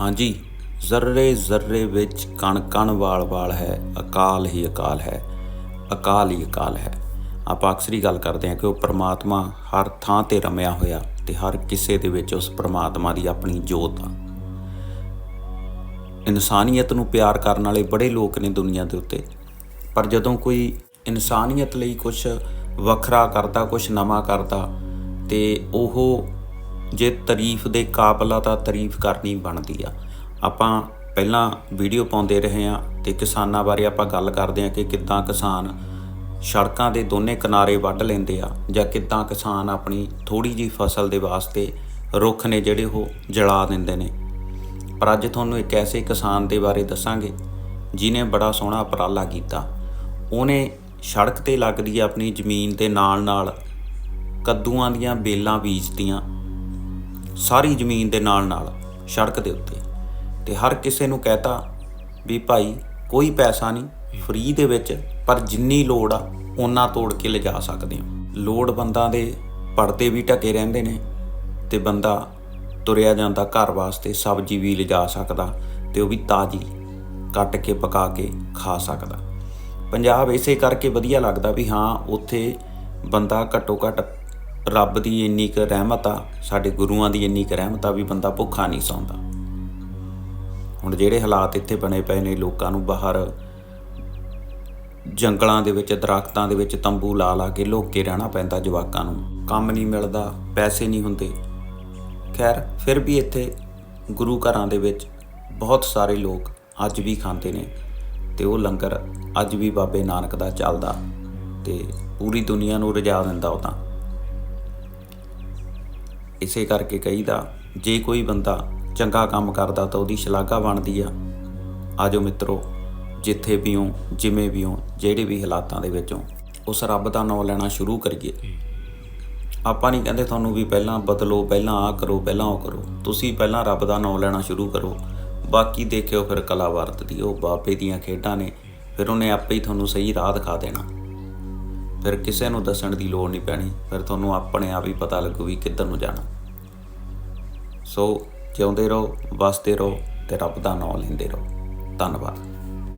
ਹਾਂਜੀ, ਜ਼ਰਰੇ ਜ਼ਰਰੇ ਵਿੱਚ ਕਣ ਕਣ ਵਾਲ ਵਾਲ ਹੈ, ਅਕਾਲ ਹੀ ਅਕਾਲ ਹੈ, ਅਕਾਲ ਹੀ ਅਕਾਲ ਹੈ। ਆਪਾਂ ਅਕਸਰ ਹੀ ਗੱਲ ਕਰਦੇ ਹਾਂ ਕਿ ਉਹ ਪ੍ਰਮਾਤਮਾ ਹਰ ਥਾਂ ਤੇ ਰਮਿਆ ਹੋਇਆ ਤੇ ਹਰ ਕਿਸੇ ਦੇ ਵਿੱਚ ਉਸ ਪ੍ਰਮਾਤਮਾ ਦੀ ਆਪਣੀ ਜੋਤ ਆ। ਇਨਸਾਨੀਅਤ ਨੂੰ ਪਿਆਰ ਕਰਨ ਵਾਲੇ ਬੜੇ ਲੋਕ ਨੇ ਦੁਨੀਆ ਦੇ ਉੱਤੇ। ਪਰ ਜਦੋਂ ਕੋਈ ਇਨਸਾਨੀਅਤ ਲਈ ਕੁਝ ਵੱਖਰਾ ਕਰਦਾ ਕੁਝ ਨਵਾਂ ਕਰਦਾ, ਤੇ ਉਹ ਜੇ ਤਾਰੀਫ ਦੇ ਕਾਬਲਾ ਤਾਂ ਤਾਰੀਫ ਕਰਨੀ ਬਣਦੀ ਆ। ਆਪਾਂ ਪਹਿਲਾਂ ਵੀਡੀਓ ਪਾਉਂਦੇ ਰਹੇ ਆ ਤੇ ਕਿਸਾਨਾਂ ਬਾਰੇ ਆਪਾਂ ਗੱਲ ਕਰਦੇ ਆ ਕਿ ਕਿੱਦਾਂ ਕਿਸਾਨ ਸੜਕਾਂ ਦੇ ਦੋਨੇ ਕਿਨਾਰੇ ਵੱਢ ਲੈਂਦੇ ਆ ਜਾਂ ਕਿੱਦਾਂ ਕਿਸਾਨ ਆਪਣੀ ਥੋੜੀ ਜੀ ਫਸਲ ਦੇ ਵਾਸਤੇ ਰੁੱਖ ਨੇ ਜਿਹੜੇ ਉਹ ਜਲਾ ਦਿੰਦੇ ਨੇ। ਪਰ ਅੱਜ ਤੁਹਾਨੂੰ ਇੱਕ ਐਸੇ ਕਿਸਾਨ ਦੇ ਬਾਰੇ ਦੱਸਾਂਗੇ ਜਿਨੇ ਬੜਾ ਸੋਹਣਾ ਉਪਰਾਲਾ ਕੀਤਾ। ਉਹਨੇ ਸੜਕ ਤੇ ਲੱਗਦੀ ਆਪਣੀ ਜ਼ਮੀਨ ਦੇ ਨਾਲ ਨਾਲ ਕੱਦੂਆਂ ਦੀਆਂ ਬੇਲਾਂ ਬੀਜਤੀਆਂ ਸਾਰੀ ਜ਼ਮੀਨ ਦੇ ਨਾਲ ਨਾਲ ਸੜਕ ਦੇ ਉੱਤੇ। ਤੇ ਹਰ ਕਿਸੇ ਨੂੰ ਕਹਤਾ ਵੀ ਭਾਈ ਕੋਈ ਪੈਸਾ ਨਹੀਂ ਫ੍ਰੀ ਦੇ ਵਿੱਚ, ਪਰ ਜਿੰਨੀ ਲੋੜ ਆ ਉਹਨਾਂ ਤੋੜ ਕੇ ਲਿਜਾ ਸਕਦੇ ਹੋ। ਲੋੜ ਬੰਦਾਂ ਦੇ ਪੜਦੇ ਵੀ ਢਕੇ ਰਹਿੰਦੇ ਨੇ ਤੇ ਬੰਦਾ ਤੁਰਿਆ ਜਾਂਦਾ ਘਰ ਵਾਸਤੇ ਸਬਜ਼ੀ ਵੀ ਲਿਜਾ ਸਕਦਾ ਤੇ ਉਹ ਵੀ ਤਾਜ਼ੀ ਕੱਟ ਕੇ, ਪਕਾ ਕੇ ਖਾ ਸਕਦਾ। ਪੰਜਾਬ ਇਸੇ ਕਰਕੇ ਵਧੀਆ ਲੱਗਦਾ ਵੀ ਹਾਂ, ਉੱਥੇ ਬੰਦਾ ਘੱਟੋ ਘੱਟ ਰੱਬ ਦੀ ਇੰਨੀ ਕੁ ਰਹਿਮਤ ਆ, ਸਾਡੇ ਗੁਰੂਆਂ ਦੀ ਇੰਨੀ ਕੁ ਰਹਿਮਤ ਆ ਵੀ ਬੰਦਾ ਭੁੱਖਾ ਨਹੀਂ ਸੌਂਦਾ। ਹੁਣ ਜਿਹੜੇ ਹਾਲਾਤ ਇੱਥੇ ਬਣੇ ਪਏ ਨੇ, ਲੋਕਾਂ ਨੂੰ ਬਾਹਰ ਜੰਗਲਾਂ ਦੇ ਵਿੱਚ, ਦਰਖਤਾਂ ਦੇ ਵਿੱਚ ਤੰਬੂ ਲਾ ਲਾ ਕੇ ਲੁੱਕ ਰਹਿਣਾ ਪੈਂਦਾ ਜਵਾਕਾਂ ਨੂੰ। ਕੰਮ ਨਹੀਂ ਮਿਲਦਾ, ਪੈਸੇ ਨਹੀਂ ਹੁੰਦੇ। ਖੈਰ, ਫਿਰ ਵੀ ਇੱਥੇ ਗੁਰੂ ਘਰਾਂ ਦੇ ਵਿੱਚ ਬਹੁਤ ਸਾਰੇ ਲੋਕ ਅੱਜ ਵੀ ਖਾਂਦੇ ਨੇ ਤੇ ਉਹ ਲੰਗਰ ਅੱਜ ਵੀ ਬਾਬੇ ਨਾਨਕ ਦਾ ਚੱਲਦਾ ਤੇ ਪੂਰੀ ਦੁਨੀਆ ਨੂੰ ਰਜਾ ਦਿੰਦਾ ਉਹ ਤਾਂ। ਇਸੇ ਕਰਕੇ ਕਹੀਦਾ, ਜੇ ਕੋਈ ਬੰਦਾ ਚੰਗਾ ਕੰਮ ਕਰਦਾ ਤਾਂ ਉਹਦੀ ਸ਼ਲਾਘਾ ਬਣਦੀ ਆ। ਆਜੋ ਮਿੱਤਰੋ, ਜਿੱਥੇ ਵੀ ਹੋ, ਜਿਵੇਂ ਵੀ ਹੋ, ਜਿਹੜੇ ਵੀ ਹਾਲਾਤਾਂ ਦੇ ਵਿੱਚੋਂ ਉਸ ਰੱਬ ਦਾ ਨਾਮ ਲੈਣਾ ਸ਼ੁਰੂ ਕਰੀਏ। ਆਪਾਂ ਨਹੀਂ ਕਹਿੰਦੇ ਤੁਹਾਨੂੰ ਵੀ ਪਹਿਲਾਂ ਬਦਲੋ, ਪਹਿਲਾਂ ਆ ਕਰੋ, ਪਹਿਲਾਂ ਉਹ ਕਰੋ। ਤੁਸੀਂ ਪਹਿਲਾਂ ਰੱਬ ਦਾ ਨਾਮ ਲੈਣਾ ਸ਼ੁਰੂ ਕਰੋ। ਬਾਕੀ ਦੇਖਿਓ ਫਿਰ ਕਲਾ ਵਰਤਦੀ ਉਹ ਬਾਬੇ ਦੀਆਂ ਖੇਡਾਂ ਨੇ, ਫਿਰ ਉਹਨੇ ਆਪੇ ਹੀ ਤੁਹਾਨੂੰ ਸਹੀ ਰਾਹ ਦਿਖਾ ਦੇਣਾ। ਫਿਰ ਕਿਸੇ ਨੂੰ ਦੱਸਣ ਦੀ ਲੋੜ ਨਹੀਂ ਪੈਣੀ, ਫਿਰ ਤੁਹਾਨੂੰ ਆਪਣੇ ਆਪ ਹੀ ਪਤਾ ਲੱਗੂ ਵੀ ਕਿੱਧਰ ਨੂੰ ਜਾਣਾ। ਸੋ ਜਿਉਂਦੇ ਰਹੋ, ਵਸਦੇ ਰਹੋ ਤੇ ਰੱਬ ਦਾ ਨਾਮ ਲੈਂਦੇ ਰਹੋ। ਧੰਨਵਾਦ।